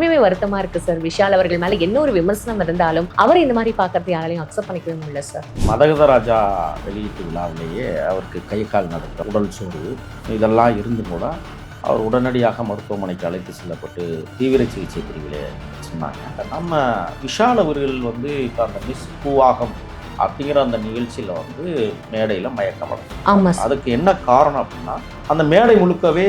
ரொம்பவே வருத்தமா இருக்கு சார் விஷால் அவர்கள் மேல என்ன ஒரு விமர்சனம் இருந்தாலும் அவர் இந்த மாதிரி பாக்குறது யாராலையும் அக்செப்ட் பண்ணிக்கவே முடியல சார் மதகத ராஜா வெளியீட்டு விழாவிலேயே அவருக்கு கை கால் நடத்த உடல் சோர்வு இதெல்லாம் இருந்து கூட அவர் உடனடியாக மருத்துவமனைக்கு அழைத்து செல்லப்பட்டு தீவிர சிகிச்சை பிரிவிலே சொன்னாங்க. நம்ம விஷால் அவர்கள் வந்து இப்போ அந்த மிஸ் பூவாகம் அப்படிங்கிற அந்த நிகழ்ச்சியில் வந்து மேடையில் மயக்கமடைந்தார் ஆமா சார் அதுக்கு என்ன காரணம் அப்படின்னா அந்த மேடை முழுக்கவே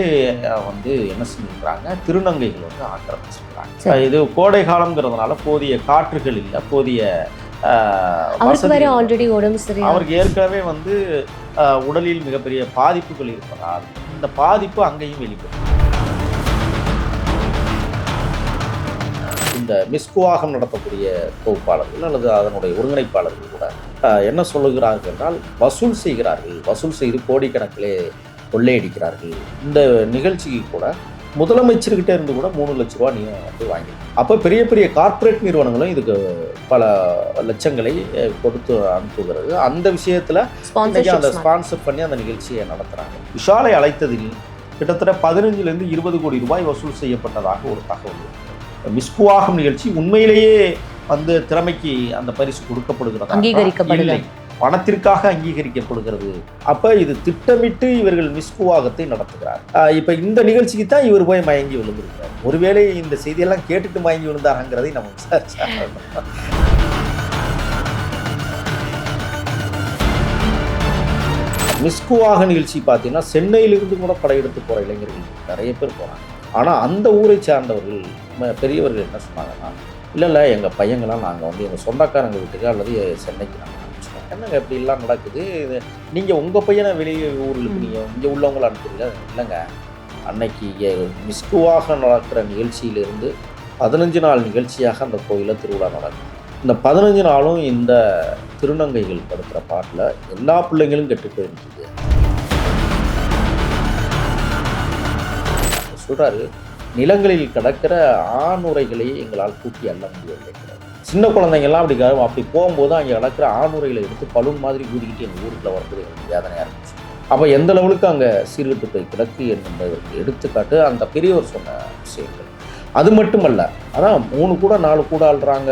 வந்து என்ன செஞ்சுக்கிறாங்க திருநங்கைகள் வந்து ஆக்கிரமிச்சிருக்கிறாங்க. சரி. இது கோடை காலங்கிறதுனால போதிய காற்றுகள் இல்லை போதிய அவருக்கு வேற ஆல்ரெடி உடம்பு அவருக்கு ஏற்கனவே வந்து உடலில் மிகப்பெரிய பாதிப்புகள் இருப்பதால் இந்த பாதிப்பு அங்கேயும் வெளிப்படும். இந்த மிஸ்குவாகம் நடத்தக்கூடிய தொகுப்பாளர்கள் அல்லது அதனுடைய ஒருங்கிணைப்பாளர்கள் கூட என்ன சொல்லுகிறார்கள் என்றால் வசூல் செய்கிறார்கள் வசூல் செய்து கோடிக்கணக்கிலே கொள்ளையடிக்கிறார்கள். இந்த நிகழ்ச்சிக்கு கூட முதலமைச்சர்கிட்ட இருந்து கூட மூணு லட்ச ரூபா நீ வந்து வாங்கி அப்போ பெரிய பெரிய கார்ப்பரேட் நிறுவனங்களும் இதுக்கு பல லட்சங்களை கொடுத்து அனுப்புகிறது. அந்த விஷயத்துல அந்த ஸ்பான்சர் பண்ணி அந்த நிகழ்ச்சியை நடத்துறாங்க. விஷாலை அழைத்ததில் கிட்டத்தட்ட பதினஞ்சுலேருந்து இருபது கோடி ரூபாய் வசூல் செய்யப்பட்டதாக ஒரு தகவல். மிஸ்குவாகம் நிகழ்ச்சி. உண்மையிலேயே வந்து திறமைக்கு அந்த பரிசு கொடுக்கப்படுகிறதா? அங்கீகரிக்கப்படுதா? இல்லை. பணத்திற்காக அங்கீகரிக்கப்படுகிறது. அப்ப இது திட்டமிட்டு இவர்கள் மிஸ்குவாகத்தை நடத்துகிறார். இப்ப இந்த நிகழ்ச்சிக்கு தான் இவர் போய் மயங்கி விழுந்திருக்கிறார். ஒருவேளை இந்த செய்தியெல்லாம் கேட்டுட்டு மயங்கி விழுந்தாருங்கிறதை நம்ம விசாரிச்சாகணும். மிஸ்குவாக நிகழ்ச்சி பார்த்தீங்கன்னா சென்னையிலிருந்து கூட படையெடுத்து போகிற இளைஞர்கள் நிறைய பேர் போகிறாங்க ஆனால் அந்த ஊரை சார்ந்தவர்கள் பெரியவர்கள் என்ன சொன்னாங்கன்னா இல்லை இல்லை எங்கள் பையங்களாம் நாங்கள் வந்து எங்கள் சொந்தக்காரங்க வீட்டுக்கு அல்லது சென்னைக்கு நாங்கள் அனுப்பிச்சிட்டோம். என்னங்க இப்படி எல்லாம் நடக்குது? இது நீங்கள் உங்கள் பையனை வெளியே ஊர்களுக்கு நீங்கள் இங்கே உள்ளவங்கள அனுப்புறீங்க இல்லைங்க. அன்னைக்கு மிஸ்குவாக நடக்கிற நிகழ்ச்சியிலிருந்து பதினஞ்சு நாள் நிகழ்ச்சியாக அந்த கோயிலில் திருவிழா நடக்கும் இந்த பதினஞ்சு நாளும் இந்த திருநங்கைகள் படுத்துகிற பாட்டில் எல்லா பிள்ளைங்களும் கெட்டு போயிருக்குது. சொல்கிறாரு நிலங்களில் கிடக்கிற ஆணுரைகளை எங்களால் கூட்டி அள்ள முடியவில்லை. சின்ன குழந்தைங்கள்லாம் அப்படி அப்படி போகும்போது அங்கே கிடக்கிற ஆணுரைகளை எடுத்து பலூன் மாதிரி ஊதிக்கிட்டு எங்கள் ஊருக்குள்ள வரும்போது எங்களுக்கு வேதனையாக இருந்துச்சு. அப்போ எந்த லெவலுக்கு அங்கே சீர்கட்டு போய் கிடக்கு என்பதற்கு எடுத்துக்காட்டு அந்த பெரியவர் சொன்ன விஷயங்கள். அது மட்டுமல்ல அதான் மூணு கூட நாலு கூட ஆள்றாங்க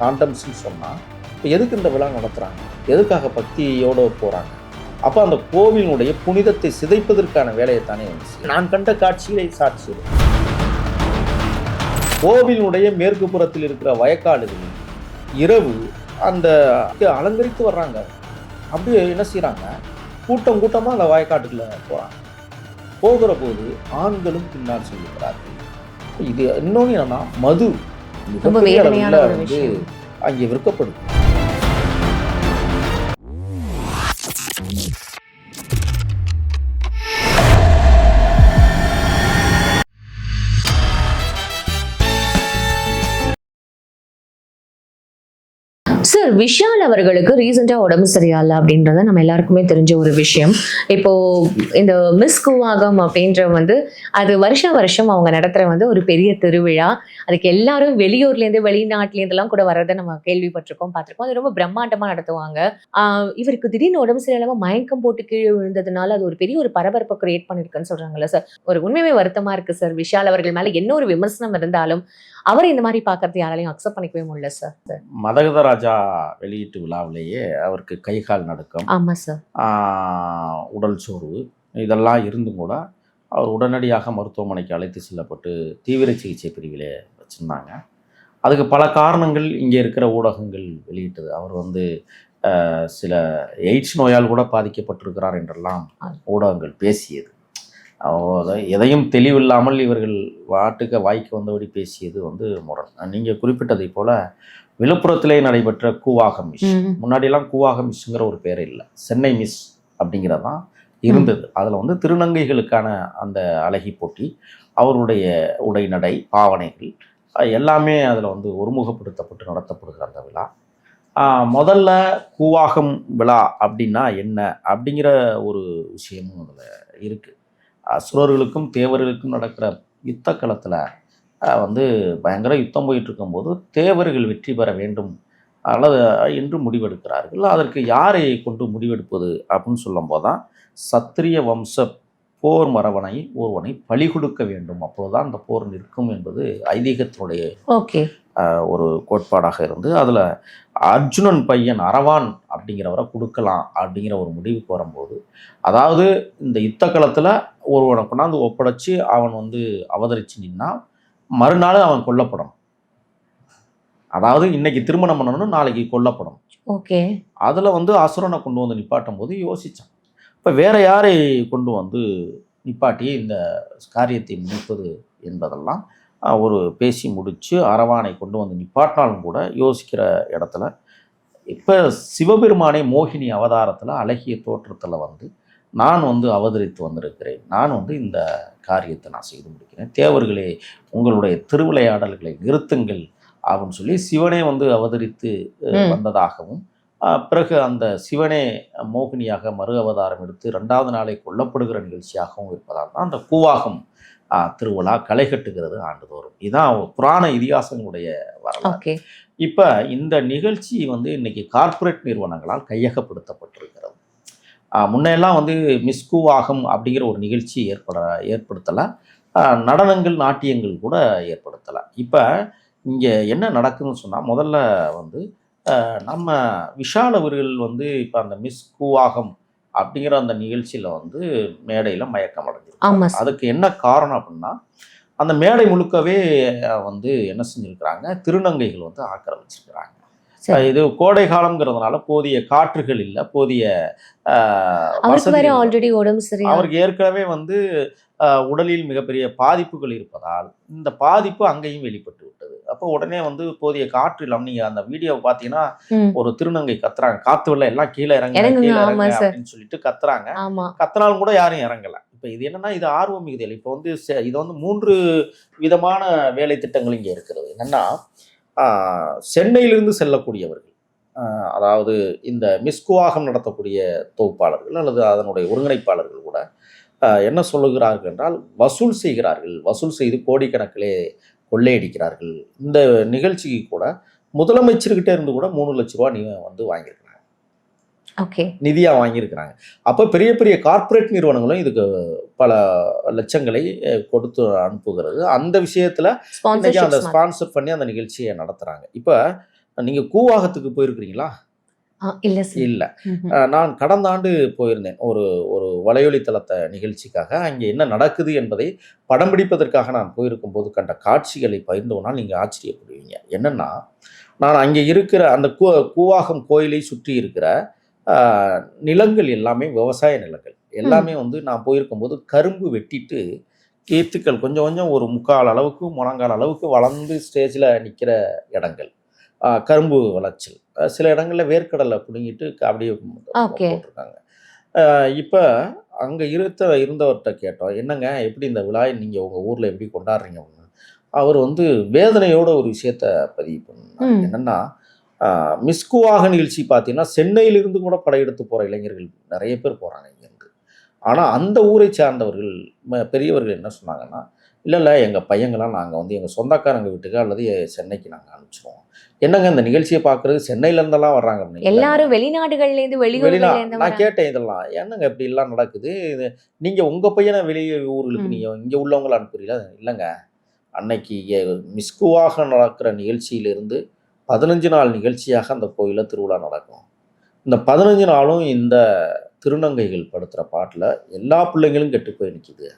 காண்டம்ஸ்னு சொன்னால் இப்போ எதுக்கு இந்த விழா நடத்துகிறாங்க எதுக்காக பக்தியோடு போகிறாங்க அப்போ அந்த கோவிலினுடைய புனிதத்தை சிதைப்பதற்கான வேலையைத்தானே செய்யும். நான் கண்ட காட்சிகளை சாட்சி கோவிலினுடைய மேற்கு புறத்தில் இருக்கிற வயக்காடுகளில் இரவு அந்த அலங்கரித்து வர்றாங்க. அப்படியே என்ன செய்கிறாங்க கூட்டம் கூட்டமாக அந்த வயக்காட்டுக்குள்ள போகிறாங்க போகிற போது ஆண்களும் பின்னால் செல்லுகிறார்கள் இது இன்னொன்று என்னன்னா மது. ரொம்ப மிகப்பெரிய அளவுல வந்து அங்கே விற்கப்படுது. விஷால் அவர்களுக்கு ரீசெண்டாக உடம்பு சரியாயில்ல அப்படின்றது நம்ம எல்லாருக்குமே தெரிஞ்ச ஒரு விஷயம். இப்போ இந்த மிஸ் கூவாகம் அப்படின்ற வந்து அது வருஷா வருஷம் அவங்க நடத்துகிற வந்து ஒரு பெரிய திருவிழா. அதுக்கு எல்லாரும் வெளியூர்லேருந்து வெளிநாட்டிலேருந்துலாம் கூட வர்றதை நம்ம கேள்விப்பட்டிருக்கோம் பார்த்துருக்கோம். அது ரொம்ப பிரம்மாண்டமாக நடத்துவாங்க. இவருக்கு திடீர்னு உடம்பு சரியில்லாம மயக்கம் போட்டு கீழே விழுந்ததுனால அது ஒரு பெரிய ஒரு பரபரப்பை கிரியேட் பண்ணிருக்குன்னு சொல்கிறாங்கல்ல சார் ஒரு உண்மையுமே வருத்தமாக இருக்குது சார் விஷால் அவர்கள் மேலே என்ன ஒரு விமர்சனம் இருந்தாலும் அவர் இந்த மாதிரி பாக்குறது யாராலையும் அக்செப்ட் பண்ணிக்கவே முடியல சார் மதகத ராஜா வெளியீட்டு விழாவிலேயே அவருக்கு கை கால் நடுக்கம் ஆமா சார் உடல் சோர்வு இதெல்லாம் இருந்தும் கூட அவர் உடனடியாக மருத்துவமனைக்கு அழைத்து செல்லப்பட்டு தீவிர சிகிச்சை பிரிவிலே வச்சுருந்தாங்க. அதுக்கு பல காரணங்கள் இங்கே இருக்கிற ஊடகங்கள் வெளியிட்டது. அவர் வந்து சில எய்ட்ஸ் நோயால் கூட பாதிக்கப்பட்டிருக்கிறார் என்றெல்லாம் ஊடகங்கள் பேசியது. எதையும் தெளிவில்லாமல் இவர்கள் வாட்டுக்க வாய்க்கு வந்தபடி பேசியது வந்து முரண். நீங்கள் குறிப்பிட்டதை போல விழுப்புரத்திலே நடைபெற்ற கூவாக மிஸ். முன்னாடியெல்லாம் கூவாக மிஸ்ங்கிற ஒரு பேர் இல்லை. சென்னை மிஸ் அப்படிங்கிறது தான் இருந்தது அதில் வந்து திருநங்கைகளுக்கான அந்த அழகி போட்டி அவருடைய உடைநடை பாவனைகள் அஹ் எல்லாமே அதில் வந்து ஒருமுகப்படுத்தப்பட்டு நடத்தப்படுகிற அந்த விழா. முதல்ல கூவாகம் விழா அப்படின்னா என்ன அப்படிங்கிற ஒரு விஷயமும் அதில் இருக்குது அசுரர்களுக்கும் தேவர்களுக்கும் நடக்கிற யுத்த களத்தில் வந்து பயங்கர யுத்தம் போயிட்டு இருக்கும்போது தேவர்கள் வெற்றி பெற வேண்டும் அல்லது என்று முடிவெடுக்கிறார்கள். அதற்கு யாரை கொண்டு முடிவெடுப்பது அப்படின்னு சொல்லும்போது தான் சத்திரிய வம்ச போர் மரவனை ஒருவனை பலி கொடுக்க வேண்டும். அப்போதுதான் அந்த போர் நிற்கும் என்பது ஐதீகத்தினுடைய ஓகே. ஒரு கோட்பாடாக இருந்து அதில் அர்ஜுனன் பையன் அரவான் அப்படிங்கிறவரை கொடுக்கலாம் அப்படிங்கிற ஒரு முடிவுக்கு வரும்போது அதாவது இந்த யுத்த களத்தில் ஒருவனை கொண்டாந்து ஒப்படைச்சு அவன் வந்து அவதரிச்சு நின்னா மறுநாள் அவன் கொல்லப்படணும் அதாவது இன்னைக்கு திருமணம் பண்ணணும் நாளைக்கு கொல்லப்படணும் ஓகே. அதில் வந்து அசுரனை கொண்டு வந்து நிப்பாட்டும் போது யோசித்தான் இப்போ வேற யாரை கொண்டு வந்து நிப்பாட்டி இந்த காரியத்தை முடிப்பது என்பதெல்லாம் ஒரு பேசி முடித்து அரவானை கொண்டு வந்து நிப்பாட்டினாலும் கூட யோசிக்கிற இடத்துல இப்போ சிவபெருமானை மோகினி அவதாரத்தில் அழகிய தோற்றத்தில் வந்து நான் வந்து அவதரித்து வந்திருக்கிறேன் நான் வந்து இந்த காரியத்தை நான் செய்து முடிக்கிறேன் தேவர்களே உங்களுடைய திருவிளையாடல்களை நிறுத்துங்கள் அப்படின்னு சொல்லி சிவனே வந்து அவதரித்து. வந்ததாகவும் பிறகு அந்த சிவனே மோகினியாக மறு அவதாரம் எடுத்து ரெண்டாவது நாளை கொல்லப்படுகிற நிகழ்ச்சியாகவும் இருப்பதால் தான் அந்த கூவாகம் திருவிழா களை கட்டுகிறது ஆண்டுதோறும். இதுதான் புராண இதிகாசங்களுடைய வரலாறு. இப்போ இந்த நிகழ்ச்சி வந்து இன்னைக்கு கார்ப்பரேட் நிறுவனங்களால் கையகப்படுத்தப்பட்டிருக்கிறது. ஆஹ் முன்னையெல்லாம் வந்து மிஸ் கூவாகம் அப்படிங்கிற ஒரு நிகழ்ச்சி ஏற்பட ஏற்படுத்தலை. நடனங்கள் நாட்டியங்கள் கூட ஏற்படுத்தலை. இப்போ இங்கே என்ன நடக்குதுன்னு சொன்னால் முதல்ல வந்து நம்ம விஷால் அவர்கள் வந்து இப்போ அந்த மிஸ் கூவாகம் அப்படிங்கிற அந்த நிகழ்ச்சியில் வந்து மேடையில் மயக்கம் சார் அதுக்கு என்ன காரணம் அப்படின்னா அந்த மேடை முழுக்கவே வந்து என்ன செஞ்சிருக்கிறாங்க திருநங்கைகள் வந்து ஆக்கிரமிச்சிருக்கிறாங்க சரி. இது கோடை காலம்ங்கிறதுனால போதிய காற்றுகள் இல்லை போதிய அவருக்கு. ஆல்ரெடி உடம்பு சரியா அவருக்கு ஏற்கனவே வந்து உடலில் மிகப்பெரிய பாதிப்புகள் இருப்பதால் இந்த பாதிப்பு அங்கேயும் வெளிப்பட்டு விட்டது. அப்போ உடனே வந்து போதிய காற்று இல்லாமல் நீங்க அந்த வீடியோவை பார்த்தீங்கன்னா ஒரு திருநங்கை கத்துறாங்க. காத்து வெள்ள எல்லாம் கீழே இறங்க கீழே இறங்க. அப்படின்னு சொல்லிட்டு கத்துறாங்க. கத்தினாலும் கூட யாரும் இறங்கல. இப்போ இது என்னன்னா இது ஆர்வம் மிகுதியில் இப்போ வந்து இது வந்து மூன்று விதமான வேலை திட்டங்கள் இங்கே இருக்கிறது. என்னன்னா சென்னையிலிருந்து செல்லக்கூடியவர்கள் அதாவது இந்த மிஸ்குவாகம் நடத்தக்கூடிய தொகுப்பாளர்கள் அல்லது அதனுடைய ஒருங்கிணைப்பாளர்கள் கூட என்ன சொல்லுகிறார்கள் என்றால் வசூல் செய்கிறார்கள். வசூல் செய்து கோடிக்கணக்கிலே கொள்ளையடிக்கிறார்கள். இந்த நிகழ்ச்சிக்கு கூட முதலமைச்சர்கிட்ட இருந்து கூட மூணு லட்ச ரூபா நீ வந்து வாங்கியிருக்கிறாங்க. ஓகே. நிதியாக வாங்கியிருக்கிறாங்க. அப்போ பெரிய பெரிய கார்ப்பரேட் நிறுவனங்களும் இதுக்கு பல லட்சங்களை கொடுத்து அனுப்புகிறது. அந்த விஷயத்தில் அந்த ஸ்பான்சர் பண்ணி அந்த நிகழ்ச்சியை நடத்துகிறாங்க இப்போ நீங்கள் கூவாகத்துக்கு போயிருக்கிறீங்களா? இல்ல. நான் கடந்த ஆண்டு போயிருந்தேன். ஒரு ஒரு வலையொலி தளத்த நிகழ்ச்சிக்காக. அங்கே என்ன நடக்குது என்பதை படம் பிடிப்பதற்காக நான் போயிருக்கும் போது கண்ட காட்சிகளை பகிர்ந்தோனால் நீங்கள் ஆச்சரியப்படுவீங்க. என்னன்னா நான் அங்கே இருக்கிற அந்த கூ கூவாகம் கோயிலை சுற்றி இருக்கிற நிலங்கள் எல்லாமே விவசாய நிலங்கள். எல்லாமே வந்து நான் போயிருக்கும்போது கரும்பு வெட்டிட்டு கீத்துக்கள் கொஞ்சம் கொஞ்சம் ஒரு முக்கால் அளவுக்கு முழங்கால் அளவுக்கு வளர்ந்து ஸ்டேஜில் நிற்கிற இடங்கள். கரும்பு விளைச்சல் சில இடங்களில் வேர்க்கடலை பிடுங்கிட்டு அப்படியே. போட்டிருக்காங்க. இப்போ அங்கே இருந்த இருந்தவர்கிட்ட கேட்டோம். என்னங்க எப்படி இந்த விழா நீங்கள் உங்கள் ஊரில் எப்படி கொண்டாடுறீங்க அப்படின்னு. அவர் வந்து வேதனையோட ஒரு விஷயத்த பதிவு பண்ணார். என்னன்னா மிஸ்குவாக நிகழ்ச்சி பார்த்தீங்கன்னா சென்னையிலிருந்து கூட படையெடுத்து போகிற இளைஞர்கள் நிறைய பேர் போகிறாங்க இங்கேருந்து. ஆனால் அந்த ஊரை சார்ந்தவர்கள் பெரியவர்கள் என்ன சொன்னாங்கன்னா இல்லை இல்லை எங்கள் பையங்களாம் நாங்கள் வந்து எங்கள் சொந்தக்காரங்க வீட்டுக்கு அல்லது சென்னைக்கு நாங்கள் அனுப்பிச்சிடுவோம் என்னங்க இந்த நிகழ்ச்சியை பார்க்குறது? சென்னையில இருந்தெல்லாம் வர்றாங்க. எல்லாரும் வெளிநாடுகள்ல இருந்து வெளிநா வெளியூர்ல இருந்து நான். கேட்டேன் இதெல்லாம். என்னங்க இப்படி எல்லாம் நடக்குது? இது நீங்க உங்க பையனை வெளியே ஊர்களுக்கு ம். நீங்க இங்க உள்ளவங்கள அனுப்புறீங்களா? இல்லைங்க. அன்னைக்கு மிஸ்குவாக நடக்கிற நிகழ்ச்சியிலிருந்து பதினஞ்சு நாள் நிகழ்ச்சியாக அந்த கோயில திருவிழா நடக்கும். இந்த பதினஞ்சு நாளும் இந்த திருநங்கைகள் படுத்துற பாட்டில் எல்லா பிள்ளைங்களும் கெட்டு போய் நிற்கிது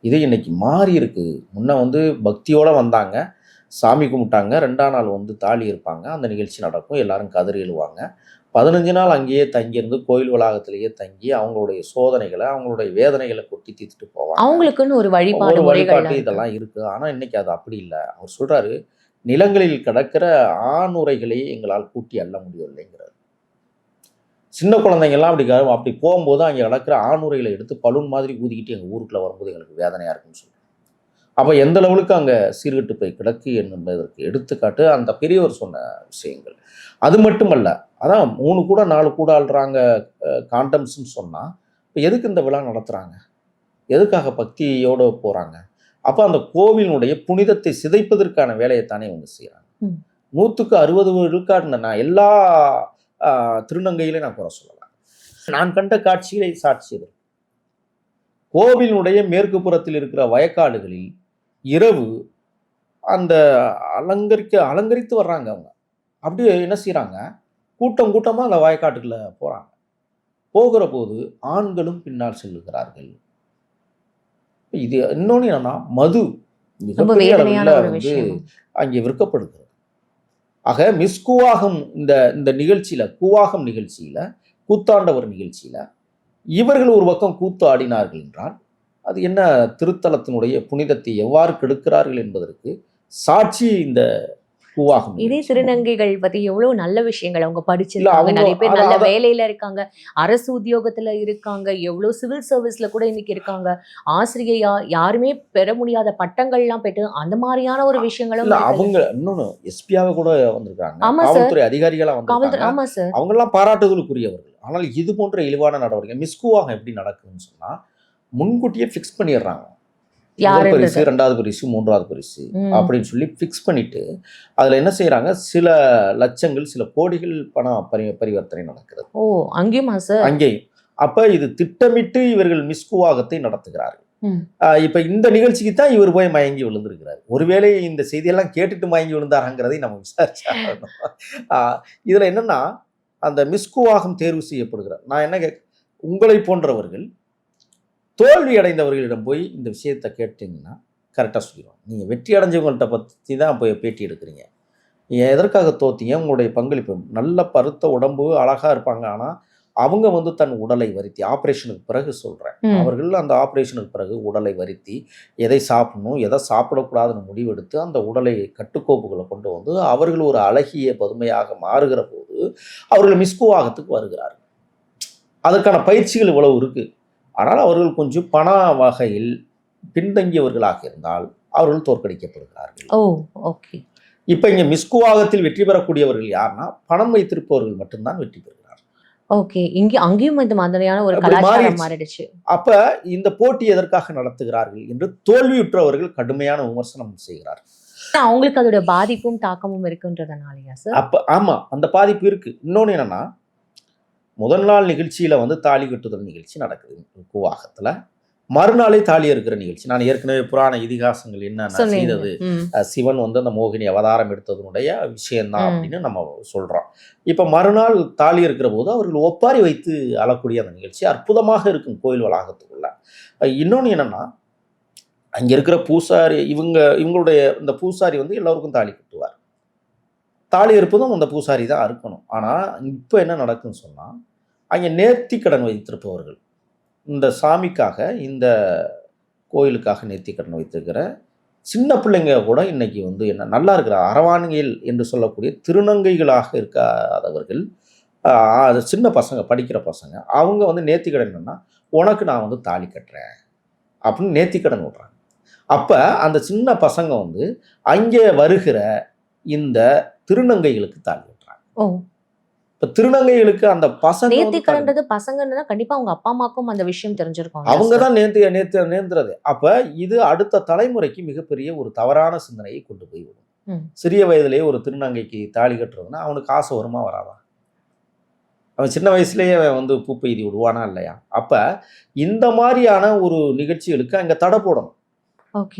இது இன்னைக்கு மாறி இருக்கு. முன்ன வந்து பக்தியோட வந்தாங்க. சாமி கும்பிட்டாங்க. ரெண்டாம் நாள் வந்து தாலி இருப்பாங்க. அந்த நிகழ்ச்சி நடக்கும். எல்லாரும் கதறி எழுவாங்க. பதினஞ்சு நாள் அங்கேயே தங்கியிருந்து கோயில் வளாகத்திலேயே தங்கி அவங்களுடைய சோதனைகளை அவங்களுடைய வேதனைகளை கொட்டி தீர்த்துட்டு போவாங்க. அவங்களுக்குன்னு ஒரு வழிபாடு வழிபாட்டு இதெல்லாம் இருக்கு. ஆனா இன்னைக்கு அது அப்படி இல்லை. அவர் சொல்றாரு நிலங்களில் கிடக்கிற ஆணுரைகளை எங்களால் கூட்டி அள்ள முடியவில்லைங்கிறார். சின்ன குழந்தைங்கெல்லாம் அப்படி அப்படி போகும்போது அங்கே கிடக்கிற ஆணுரைகளை எடுத்து பலூன் மாதிரி ஊதிக்கிட்டு எங்கள் ஊருக்குள்ள வரும்போது எங்களுக்கு வேதனையா இருக்குன்னு சொல்றாரு அப்போ எந்த லெவலுக்கு அங்கே சீர்கெட்டு போய் கிடக்கு என்பதற்கு எடுத்துக்காட்டு அந்த பெரியவர் சொன்ன விஷயங்கள். அது மட்டுமல்ல அதான் மூணு கூட நாலு கூட ஆள்றாங்க காண்டம்ஸ்ன்னு சொன்னால் இப்போ எதுக்கு இந்த விழா நடத்துகிறாங்க எதுக்காக பக்தியோடு போகிறாங்க அப்போ அந்த கோவிலினுடைய புனிதத்தை சிதைப்பதற்கான வேலையைத்தானே இவங்க செய்கிறாங்க. நூற்றுக்கு அறுபது விழுக்காடு நான் எல்லா ஆஹ், திருநங்கையிலையும் நான் குறை சொல்லலாம் நான் கண்ட காட்சிகளை சாட்சி கோவிலினுடைய மேற்கு புறத்தில் இருக்கிற வயக்காடுகளில் இரவு அந்த அலங்கரிக்க அலங்கரித்து வர்றாங்க அவங்க. அப்படியே என்ன செய்கிறாங்க கூட்டம் கூட்டமாக அந்த வயக்காட்டுக்குள்ள போகிறாங்க போகிற போது ஆண்களும் பின்னால் செல்லுகிறார்கள். இது இன்னொன்று என்னன்னா மது மிகப்பெரிய அளவுல வந்து அங்கே விற்கப்படுகிறது. ஆக மிஸ் கூவாகம் இந்த இந்த நிகழ்ச்சியில் கூவாகம் நிகழ்ச்சியில் கூத்தாண்டவர் நிகழ்ச்சியில் இவர்கள் ஒரு பக்கம் கூத்து ஆடினார்கள் என்றால் அது என்ன திருத்தலத்தினுடைய புனிதத்தை எவ்வாறு கெடுக்கிறார்கள் என்பதற்கு சாட்சி இந்த கூவாகம் இதே. திருநங்கைகள் பத்தி எவ்வளவு நல்ல விஷயங்கள் அவங்க படிச்சிருக்காங்க. நிறைய பேர் நல்ல வேலையில இருக்காங்க. அரசு உத்தியோகத்துல இருக்காங்க. எவ்வளவு சிவில் சர்வீஸ்ல கூட இன்னைக்கு இருக்காங்க. ஆசிரியையா யாருமே பெற முடியாத பட்டங்கள்லாம் பெற்று அந்த மாதிரியான ஒரு விஷயங்களும். அவங்க இன்னொன்னு எஸ்பியாக கூட வந்திருக்காங்க. காவல்துறை அதிகாரிகளா வந்திருக்காங்க. ஆமா சார் அவங்க எல்லாம் பாராட்டுதலுக்குரியவர்கள். ஆனால் இது போன்ற இழிவான நடவடிக்கை மிஸ்குவாகம் எப்படி நடக்குதுன்னு சொன்னா முன்கூட்டியே ஃபிக்ஸ் பண்ணிடுறாங்க. முதல் பரிசு ரெண்டாவது பரிசு மூன்றாவது பரிசு. அப்படின்னு சொல்லி ஃபிக்ஸ் பண்ணிட்டு அதுல என்ன செய்யறாங்க சில லட்சங்கள் சில கோடிகள் பணம் பரி பரிவர்த்தனை நடக்கிறது. ஓ அங்கேயுமா சார்? அங்கேயும். அப்ப இது திட்டமிட்டு இவர்கள் மிஸ்குவாகத்தை நடத்துகிறார்கள். இப்ப இந்த நிகழ்ச்சிக்கு தான் இவர் போய் மயங்கி விழுந்திருக்கிறார். ஒருவேளை இந்த செய்தியெல்லாம் கேட்டுட்டு மயங்கி விழுந்தாராங்கிறதை நம்ம விசாரிச்சாகணும். இதுல என்னன்னா அந்த மிஸ்குவாகம் தேர்வு செய்யப்படுகிறார். நான் என்ன கேக் உங்களை போன்றவர்கள் தோல்வி அடைந்தவர்களிடம் போய் இந்த விஷயத்தை கேட்டீங்கன்னா கரெக்டாக சொல்லிடுவாங்க நீங்கள் வெற்றி அடைஞ்சவங்கள்ட்ட பற்றி தான் போய் பேட்டி எடுக்கிறீங்க. நீங்கள் எதற்காக தோத்தீங்க? உங்களுடைய பங்களிப்பு. நல்ல பருத்த உடம்பு அழகாக இருப்பாங்க. ஆனால் அவங்க வந்து தன் உடலை வருத்தி ஆப்ரேஷனுக்கு பிறகு சொல்கிறேன். அவர்கள் அந்த ஆப்ரேஷனுக்கு பிறகு உடலை வருத்தி எதை சாப்பிடணும் எதை சாப்பிடக்கூடாதுன்னு முடிவெடுத்து அந்த உடலை கட்டுக்கோப்புகளை கொண்டு வந்து அவர்கள் ஒரு அழகிய பதுமையாக மாறுகிற போது அவர்கள் மிஸ்குவாகத்துக்கு வருகிறார்கள். அதற்கான பயிற்சிகள் இவ்வளவு இருக்கு. ஆனால் அவர்கள் கொஞ்சம் பண வகையில் பின்தங்கியவர்களாக இருந்தால் அவர்கள் தோற்கடிக்கப்படுகிறார்கள். ஓ ஓகே. இப்போ இங்கே மிஸ்குவாகத்தில் வெற்றி பெறக்கூடியவர்கள் யாருன்னா பணம் வைத்திருப்பவர்கள் மட்டும்தான் வெற்றி பெறுகிறார்கள். ஓகே. இங்க அங்கேயும் இந்த மாதிரியான ஒரு கலாச்சாரம் மாறிடுச்சு. அப்ப இந்த போட்டி எதற்காக நடத்துகிறார்கள் என்று தோல்வியுற்றவர்கள் கடுமையான விமர்சனம் செய்கிறார்கள். அவங்களுக்கு அதோட பாதிப்பும் தாக்கமும் இருக்குன்றதுனாலயா சார் அப்ப ஆமா அந்த பாதிப்பு இருக்கு. இன்னொன்னு என்னன்னா முதல் நாள் நிகழ்ச்சியில வந்து தாலி கட்டுதல் நிகழ்ச்சி நடக்குது. கூவாகத்துல மறுநாளே தாலி இருக்கிற நிகழ்ச்சி. நான் ஏற்கனவே புராண இதிகாசங்கள் சொன்னீங்க. செய்தது? சிவன் வந்து அந்த மோகினி அவதாரம் எடுத்ததனுடைய விஷயம்தான். அப்படின்னு நம்ம சொல்றோம். இப்ப மறுநாள் தாலி இருக்கிற போது அவர்கள் ஒப்பாரி வைத்து அழக்கூடிய அந்த நிகழ்ச்சி அற்புதமாக இருக்கும் கோயில் வளாகத்துக்குள்ள. அஹ் இன்னொன்னு என்னன்னா அங்க இருக்கிற பூசாரி இவங்க இவங்களுடைய இந்த பூசாரி வந்து எல்லோருக்கும் தாலி கட்டுவார். தாலி இருப்பதும் அந்த பூசாரி தான் இருக்கணும் ஆனா இப்போ என்ன நடக்குன்னு சொன்னா அங்கே நேர்த்திக்கடன் வைத்திருப்பவர்கள். இந்த சாமிக்காக இந்த கோயிலுக்காக நேர்த்திக்கடன் வைத்திருக்கிற சின்ன பிள்ளைங்க கூட இன்றைக்கி வந்து என்ன நல்லா இருக்கிற அரவாணிகள் என்று சொல்லக்கூடிய திருநங்கைகளாக இருக்காதவர்கள் அது சின்ன பசங்க படிக்கிற பசங்க அவங்க வந்து நேர்த்திக்கடன் என்னென்னா உனக்கு நான் வந்து தாலி கட்டுறேன் அப்படின்னு நேர்த்திக்கடன் விடுறாங்க. அப்போ அந்த சின்ன பசங்க வந்து அங்கே வருகிற இந்த திருநங்கைகளுக்கு தாலி விட்டுறாங்க இப்போ திருநங்கைகளுக்கு அந்த பசங்க நேர்த்திக்கடன்றது பசங்கன்னா கண்டிப்பா அவங்க அப்பா அம்மாக்கும் அந்த விஷயம் தெரிஞ்சிருக்கும். அவங்க தான் நேர்த்து நேர்த்து நேர்ந்துறது அப்ப இது அடுத்த தலைமுறைக்கு மிகப்பெரிய ஒரு தவறான சிந்தனையை கொண்டு போய் விடும். ம். சிறிய வயதிலேயே ஒரு திருநங்கைக்கு தாலி கட்டுறதுன்னா அவனுக்கு ஆசை வருமா வராதா? அவன் சின்ன வயசுலயே வந்து பூ பெய்தி விடுவானா இல்லையா? அப்ப இந்த மாதிரியான ஒரு நிகழ்ச்சிகளுக்கு அங்க தடை போடணும்.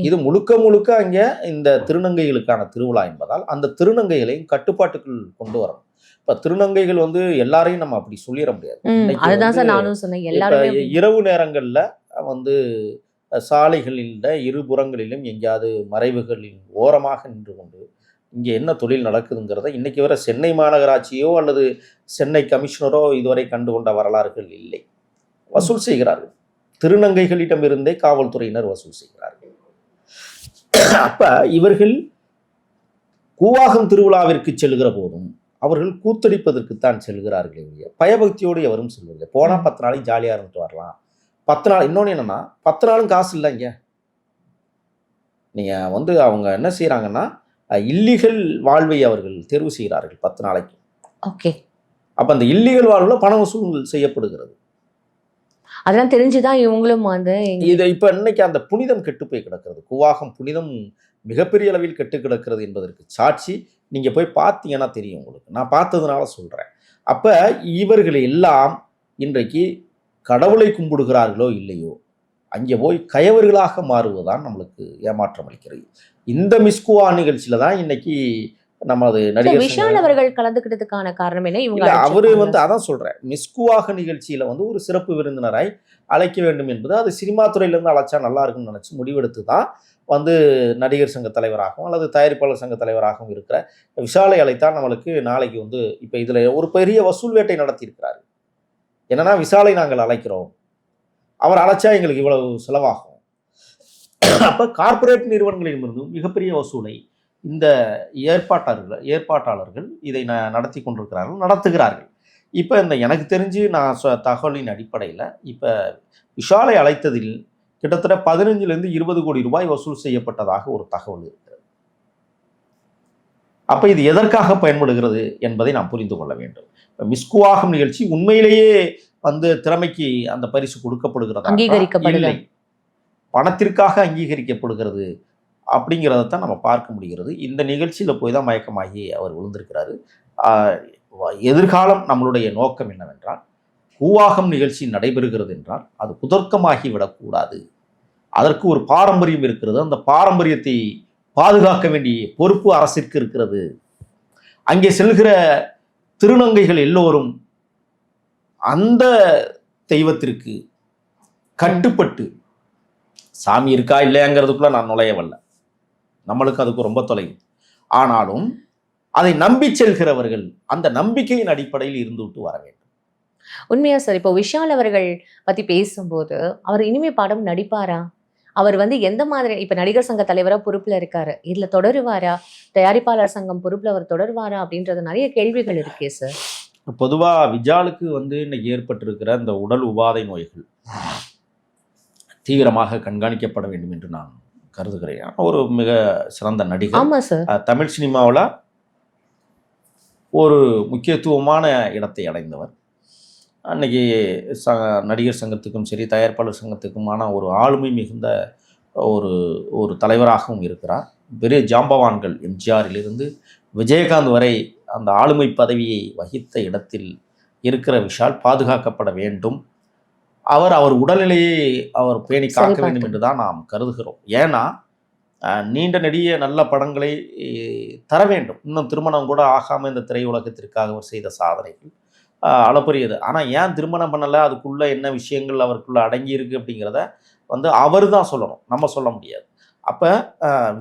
இது முழுக்க முழுக்க அங்க இந்த திருநங்கைகளுக்கான திருவிழா என்பதால் அந்த திருநங்கைகளையும் கட்டுப்பாட்டுக்குள் கொண்டு வரணும். இப்ப திருநங்கைகள் வந்து எல்லாரையும் நம்ம அப்படி சொல்லிட முடியாது. அதுதான் சார் நானும் சொன்னேன் எல்லாருமே இரவு நேரங்கள்ல வந்து சாலைகளில் இருபுறங்களிலும் எங்கேயாவது மறைவுகளின் ஓரமாக நின்று கொண்டு இங்கே என்ன தொழில் நடக்குதுங்கிறத இன்னைக்கு வரை சென்னை மாநகராட்சியோ அல்லது சென்னை கமிஷனரோ இதுவரை கண்டு கொண்ட வரலாறுகள் இல்லை. வசூல் செய்கிறார்கள். திருநங்கைகளிடமிருந்தே காவல்துறையினர் வசூல் செய்கிறார்கள். அப்ப இவர்கள் கூவாகம் திருவிழாவிற்கு செல்கிற போதும் அவர்கள் கூத்தடிப்பதற்குத்தான் செல்கிறார்களே ஒழிய பயபக்தியோடு எவரும் செல்வதில்லை. போனா ம். பத்து நாளைக்கு ஜாலியா இருந்துட்டு வரலாம். பத்து நாள் இன்னொன்று என்னன்னா பத்து நாளும் காசு இல்லை இங்க. நீங்க வந்து அவங்க என்ன செய்றாங்கன்னா இல்லீகல் வாழ்வை அவர்கள் தேர்வு செய்கிறார்கள் பத்து நாளைக்கு. ஓகே. அப்ப அந்த இல்லீகல் வாழ்வுல பண வசூல் செய்யப்படுகிறது. அதெல்லாம் தெரிஞ்சுதான் இவங்களும் வந்து இதை இப்ப இன்னைக்கு அந்த புனிதம் கெட்டு போய் கிடக்கிறது. கூவாகம் புனிதம் மிகப்பெரிய அளவில் கெட்டு கிடக்கிறது என்பதற்கு சாட்சி. நீங்கள் போய் பார்த்தீங்கன்னா தெரியும் உங்களுக்கு. நான் பார்த்ததுனால சொல்கிறேன் அப்போ இவர்கள் எல்லாம் இன்றைக்கு கடவுளை கும்பிடுகிறார்களோ இல்லையோ அங்கே போய் கயவர்களாக மாறுவதுதான் நம்மளுக்கு ஏமாற்றம் அளிக்கிறது. இந்த மிஸ்குவா நிகழ்ச்சியில தான் இன்றைக்கி நமது நடிகர் விஷால் அவர்கள் கலந்துக்கிட்டதுக்கான காரணம் என்ன? இவங்க அவரு. வந்து அதான் சொல்றேன். மிஸ்குவாக நிகழ்ச்சியில வந்து ஒரு சிறப்பு விருந்தினராய் அழைக்க வேண்டும் என்பது அது சினிமா துறையில இருந்து அழைச்சா நல்லா இருக்கும்னு நினைச்சு முடிவெடுத்து தான் வந்து நடிகர் சங்க தலைவராகவும் அல்லது தயாரிப்பாளர் சங்க தலைவராகவும் இருக்கிற விஷாலை அழைத்தால் நம்மளுக்கு நாளைக்கு வந்து இப்போ இதுல ஒரு பெரிய வசூல் வேட்டை நடத்தியிருக்கிறாரு. என்னன்னா விஷாலை நாங்கள் அழைக்கிறோம். அவர் அழைச்சா எங்களுக்கு இவ்வளவு செலவாகும். அப்ப கார்ப்பரேட் நிறுவனங்களிடமிருந்து மிகப்பெரிய வசூலை இந்த ஏற்பாட்டாளர்கள் ஏற்பாட்டாளர்கள் இதை ந நடத்தி கொண்டிருக்கிறார்கள் நடத்துகிறார்கள். இப்போ இந்த எனக்கு தெரிஞ்சு நான் சொ தகவலின் அடிப்படையில் இப்போ விஷாலை அழைத்ததில் கிட்டத்தட்ட பதினஞ்சுலேருந்து இருபது கோடி ரூபாய் வசூல் செய்யப்பட்டதாக ஒரு தகவல் இருக்கிறது. அப்போ இது எதற்காக பயன்படுகிறது என்பதை நாம் புரிந்து கொள்ள வேண்டும். இப்ப மிஸ்குவாகும் நிகழ்ச்சி உண்மையிலேயே வந்து திறமைக்கு அந்த பரிசு கொடுக்கப்படுகிறதா அங்கீகரிக்கப்படுதா? இல்லை. பணத்திற்காக அங்கீகரிக்கப்படுகிறது. அப்படிங்கிறத தான் நம்ம பார்க்க முடிகிறது. இந்த நிகழ்ச்சியில் போய் தான் மயக்கமாகி அவர் விழுந்திருக்கிறாரு. எதிர்காலம் நம்மளுடைய நோக்கம் என்னவென்றால் கூவாகம் நிகழ்ச்சி நடைபெறுகிறது என்றால் அது குதர்க்கமாகி விடக்கூடாது. அதற்கு ஒரு பாரம்பரியம் இருக்கிறது. அந்த பாரம்பரியத்தை பாதுகாக்க வேண்டிய பொறுப்பு அரசிற்கு இருக்கிறது. அங்கே செல்கிற திருநங்கைகள் எல்லோரும் அந்த தெய்வத்திற்கு கட்டுப்பட்டு சாமி இருக்கா இல்லையாங்கிறதுக்குள்ள நான் நுழைய வரல நம்மளுக்கு அதுக்கு ரொம்ப தொலைவு ஆனாலும் அதை நம்பி செல்கிறவர்கள் அந்த நம்பிக்கையின் அடிப்படையில் இருந்து விட்டு வர வேண்டும். உண்மையா சார் இப்போ விஷால் அவர்கள் பத்தி பேசும்போது அவர் இனிமே படம் நடிப்பாரா? அவர் வந்து எந்த மாதிரி இப்ப நடிகர் சங்க தலைவரா பொறுப்புல இருக்காரு? இதுல தொடருவாரா? தயாரிப்பாளர் சங்கம் பொறுப்புல அவர் தொடருவாரா? அப்படின்றது நிறைய கேள்விகள் இருக்கே சார். பொதுவா விஜாலுக்கு வந்து இன்னைக்கு ஏற்பட்டிருக்கிற இந்த உடல் உபாதை நோய்கள் தீவிரமாக கண்காணிக்கப்பட வேண்டும் என்று நான் கருதுகிறேன். ஒரு மிக சிறந்த நடிகர். ஆமா சார் தமிழ் சினிமாவில் ஒரு முக்கியத்துவமான இடத்தை அடைந்தவர். அன்னைக்கு ச நடிகர் சங்கத்துக்கும் சரி தயாரிப்பாளர் சங்கத்துக்குமான ஒரு ஆளுமை மிகுந்த ஒரு ஒரு தலைவராகவும் இருக்கிறார். பெரிய ஜாம்பவான்கள் எம்ஜிஆரிலிருந்து விஜயகாந்த் வரை அந்த ஆளுமை பதவியை வகித்த இடத்தில் இருக்கிற விஷால் பாதுகாக்கப்பட வேண்டும். அவர் அவர் உடல்நிலையை அவர் பேணி காக்க. வேண்டும் என்று தான் நாம் கருதுகிறோம். ஏன்னா நீண்ட நெடிய நல்ல படங்களை தர வேண்டும். இன்னும் திருமணம் கூட ஆகாமல் இந்த திரையுலகத்திற்காக அவர் செய்த சாதனைகள் அளப்பரியது. ஆனால் ஏன் திருமணம் பண்ணலை? அதுக்குள்ள என்ன விஷயங்கள் அவருக்குள்ள அடங்கி இருக்கு அப்படிங்கிறத வந்து அவர் தான் சொல்லணும். நம்ம சொல்ல முடியாது. அப்போ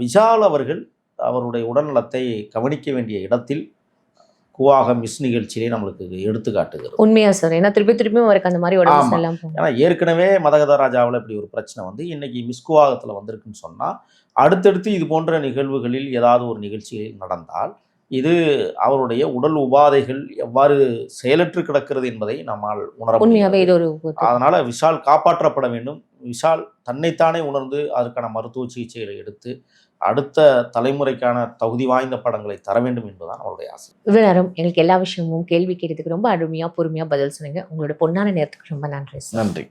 விஷால் அவர்கள் அவருடைய உடல்நலத்தை கவனிக்க வேண்டிய இடத்தில் குவாக மிஸ் நிகழ்ச்சியிலே நம்மளுக்கு எடுத்து காட்டுகிறது. உண்மையா சார். ஏன்னா திருப்பி திருப்பியும் அவருக்கு அந்த மாதிரி உடம்பு. ஏன்னா ஏற்கனவே மதகத ராஜாவில் இப்படி ஒரு பிரச்சனை வந்து இன்னைக்கு மிஸ்குவாகத்தில் வந்திருக்குன்னு சொன்னால் அடுத்தடுத்து இது போன்ற நிகழ்வுகளில் ஏதாவது ஒரு நிகழ்ச்சிகளில் நடந்தால் இது அவருடைய உடல் உபாதைகள் எவ்வாறு செயலற்று கிடக்கிறது என்பதை நம்மால் உணர உண்மையாவே முடிகிறது. இது ஒரு அதனால விஷால் காப்பாற்றப்பட வேண்டும். விஷால் தன்னைத்தானே உணர்ந்து அதற்கான மருத்துவ சிகிச்சைகளை எடுத்து அடுத்த தலைமுறைக்கான தகுதி வாய்ந்த படங்களை தர வேண்டும் என்பதுதான் அவருடைய ஆசை. இவ்வளோ நேரம் எங்களுக்கு எல்லா விஷயமும் கேள்வி கேட்டதுக்கு ரொம்ப அருமையாக பொறுமையாக பதில் சொன்னீங்க. உங்களோட பொன்னான நேரத்துக்கு ரொம்ப நன்றி நன்றி.